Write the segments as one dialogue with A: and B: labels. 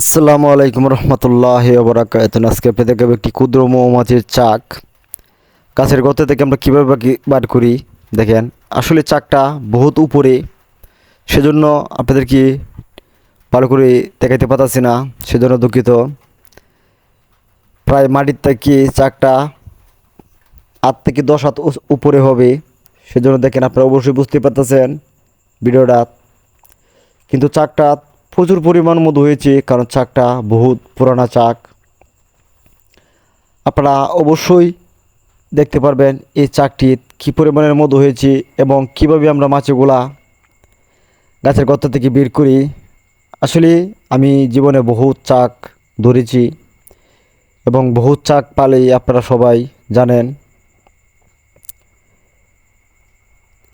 A: আসসালামু আলাইকুম রহমতুল্লাহ বরাকাত আজকে আপনাদের দেখাবো একটি ক্ষুদ্র মৌমাছির চাক। গাছের গর্ত থেকে আমরা কীভাবে বার করি, দেখেন। আসলে চাকটা বহুত উপরে, সেজন্য আপনাদেরকে ভালো করে দেখাইতে পারতাছি না, সেজন্য দুঃখিত। প্রায় মাটির থেকে চাকটা আট থেকে দশ হাত উপরে হবে, সেজন্য দেখেন আপনারা অবশ্যই বুঝতে পারতেছেন ভিডিওটা। কিন্তু চাকটা প্রচুর পরিমাণ মধু হয়েছে, কারণ চাকটা বহুত পুরানা চাক। আপনারা অবশ্যই দেখতে পারবেন এই চাকটি কী পরিমাণের মধু হয়েছে এবং কীভাবে আমরা মাছগুলা গাছের গর্ত থেকে বের করি। আসলে আমি জীবনে বহুত চাক ধরেছি এবং বহুত চাক পালেই আপনারা সবাই জানেন।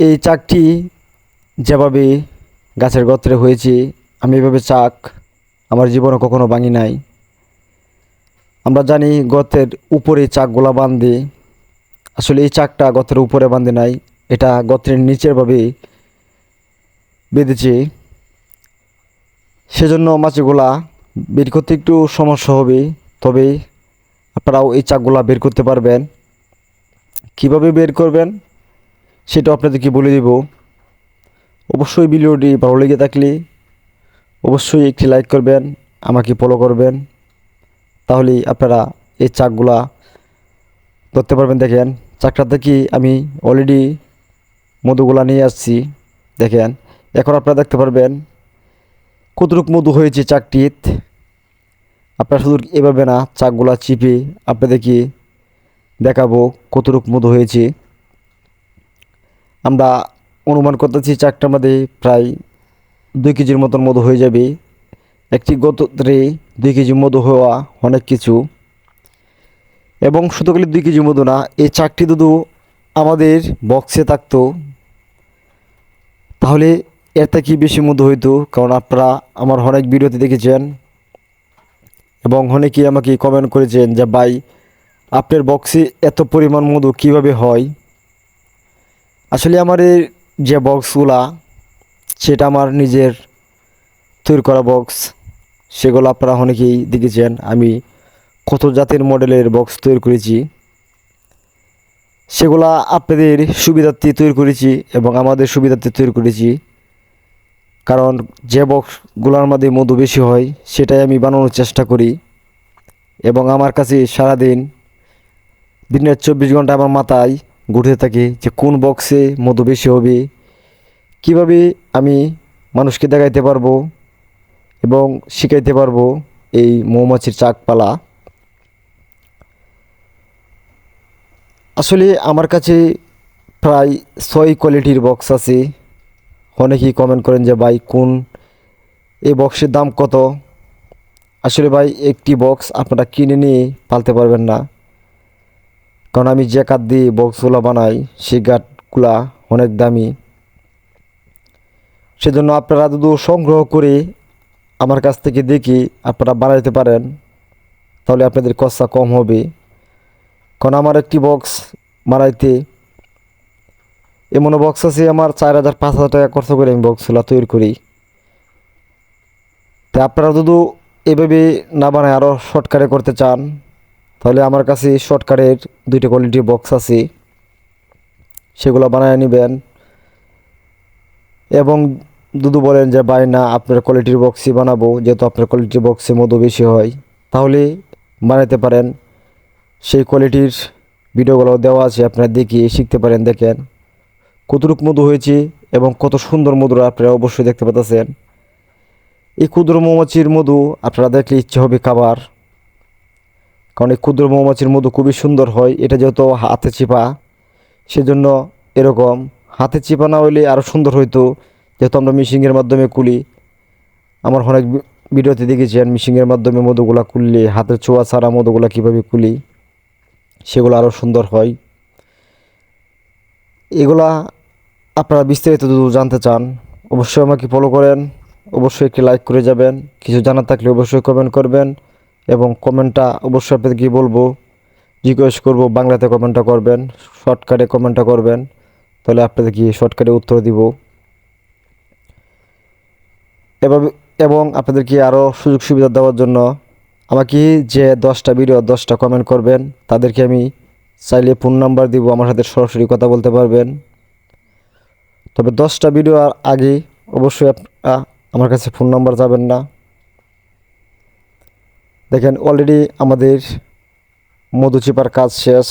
A: এই চাকটি যেভাবে গাছের গত্রে হয়েছে আমি এভাবে চাক, আমার জীবনে কখনো ভাঙি নাই। আমরা জানি গর্তের উপরে চাকগুলা বাঁধে। আসলে এই চাকটা গর্তের উপরে বাঁধে নাই, এটা গর্তের নিচের ভাবে বেঁধেছে। সেজন্য মাছগুলা বের করতে একটু সমস্যা হবে, তবে আপনারাও এই চাকগুলা বের করতে পারবেন। কীভাবে বের করবেন সেটা আপনাদেরকে বলে দিব। অবশ্যই ভিডিওটি ভালো লেগে থাকলে অবশ্যই একটি লাইক করবেন, আমাকে ফলো করবেন। তাহলেই আপনারা এই চাকগুলা ধরতে পারবেন, দেখেন। চাকটা থেকে আমি অলরেডি মধুগুলা নিয়ে আসছি, দেখেন। এখন আপনারা দেখতে পারবেন কতটুক মধু হয়েছে চাকটিত আপনারা শুধু এভাবে না, চাকগুলা চিপে আপনাদেরকে দেখাবো কতটুক মধু হয়েছে। আমরা অনুমান করতেছি চাকটার মধ্যে প্রায় দুই কেজির মতন মধু হয়ে যাবে। একটি গোত্রে দুই কেজি মধু হওয়া অনেক কিছু। এবং শুধু খালি দুই কেজি মধু না, এই চারটি দুধু আমাদের বক্সে থাকতো। তাহলে এর থেকে বেশি মধু হইতো, কারণ আপনারা আমার অনেক ভিডিওতে দেখেছেন। এবং অনেকেই আমাকে কমেন্ট করেছেন যে, ভাই, আপনার বক্সে এত পরিমাণ মধু কীভাবে হয়? আসলে এই যে বক্সগুলা সেটা আমার নিজের তৈরি করা বক্স সেগুলো আপনারা অনেকেই দেখেছেন। আমি কত জাতের মডেলের বক্স তৈরি করেছি। সেগুলা আপনাদের সুবিধার্থে তৈরি করেছি এবং আমাদের সুবিধার্থে তৈরি করেছি। কারণ যে বক্সগুলোর মধ্যে মধু বেশি হয়, সেটাই আমি বানানোর চেষ্টা করি। এবং আমার কাছে সারাদিন দিনের চব্বিশ ঘণ্টা আমার মাথায় ঘুরতে থাকে যে কোন বক্সে মধু বেশি হবে কীভাবে আমি মানুষকে দেখাইতে পারব এবং শিখাইতে পারব এই মৌমাছির চাকপালা? আসলে আমার কাছে প্রায় ছয় কোয়ালিটির বক্স আছে। অনেকেই কমেন্ট করেন যে, ভাই, কোন এই বক্সের দাম কত? আসলে ভাই, একটি বক্স আপনারা কিনে নিয়ে পালতে পারবেন না। কারণ আমি যে কাঠ দিয়ে বক্সগুলো বানাই, সেই কাঠগুলা অনেক দামি। সেজন্য আপনারা যদি সংগ্রহ করে আমার কাছ থেকে দেখি আপনারা বানাইতে পারেন, তাহলে আপনাদের খরচা কম হবে। কারণ আমার একটি বক্স বানাইতে এমনও বক্স আছে, আমার চার হাজার, পাঁচ হাজার টাকা খরচ করে আমি বক্সগুলো তৈরি করি। তা আপনারা যদি এভাবে না বানায় আরও শর্টকাটে করতে চান, তাহলে আমার কাছে শর্টকাটের দুইটা কোয়ালিটির বক্স আছে। সেগুলো বানায় নেবেন। এবং দুদু বলেন যে, ভাই, না, আপনার কোয়ালিটির বক্সই বানাবো, যেহেতু আপনার কোয়ালিটির বক্সে মধু বেশি হয়। তাহলে বানাতে পারেন। সেই কোয়ালিটির ভিডিওগুলো দেওয়া আছে, আপনারা দেখিয়ে শিখতে পারেন। দেখেন, কতটুক মধু হয়েছে এবং কত সুন্দর মধুর আপনারা অবশ্যই দেখতে পাচ্ছেন এই ক্ষুদ্র মৌমাছির মধু আপনারা দেখলে ইচ্ছে হবে খাবার। কারণ এই ক্ষুদ্র মৌমাছির মধু খুবই সুন্দর হয়, এটা যেহেতু হাতে চিপা সেজন্য এরকম। হাতে চিপা না হইলে আরও সুন্দর হইতো। যেহেতু আমরা মিশিংয়ের মাধ্যমে কুলি। আমার অনেক ভিডিওতে দেখেছেন মিশিংয়ের মাধ্যমে মধুগুলা কুললে, হাতের ছোঁয়া ছাড়া মধুগুলা কীভাবে কুলি, সেগুলো আরও সুন্দর হয়। এগুলা আপনারা বিস্তারিত জানতে চান, অবশ্যই আমাকে ফলো করেন, অবশ্যই একটি লাইক করে যাবেন। কিছু জানার থাকলে অবশ্যই কমেন্ট করবেন, এবং কমেন্টটা অবশ্যই আপনাদেরকে বলব। রিকোয়েস্ট করব, বাংলাতে কমেন্টটা করবেন শর্টকাটে কমেন্টটা করবেন। তাহলে আপনাদেরকে শর্টকাটে উত্তর দিব। এভাবে এবং আপনাদেরকে আরও সুযোগ সুবিধা দেওয়ার জন্য আমাকে যে দশটা ভিডিও দশটা কমেন্ট করবেন, তাদেরকে আমি চাইলে ফোন নাম্বার দিব, আমার সাথে সরাসরি কথা বলতে পারবেন। তবে দশটা ভিডিও আর আগে অবশ্যই আপনারা আমার কাছে ফোন নাম্বার যাবেন না। দেখেন অলরেডি আমাদের মধুচিপার কাজ শেষ।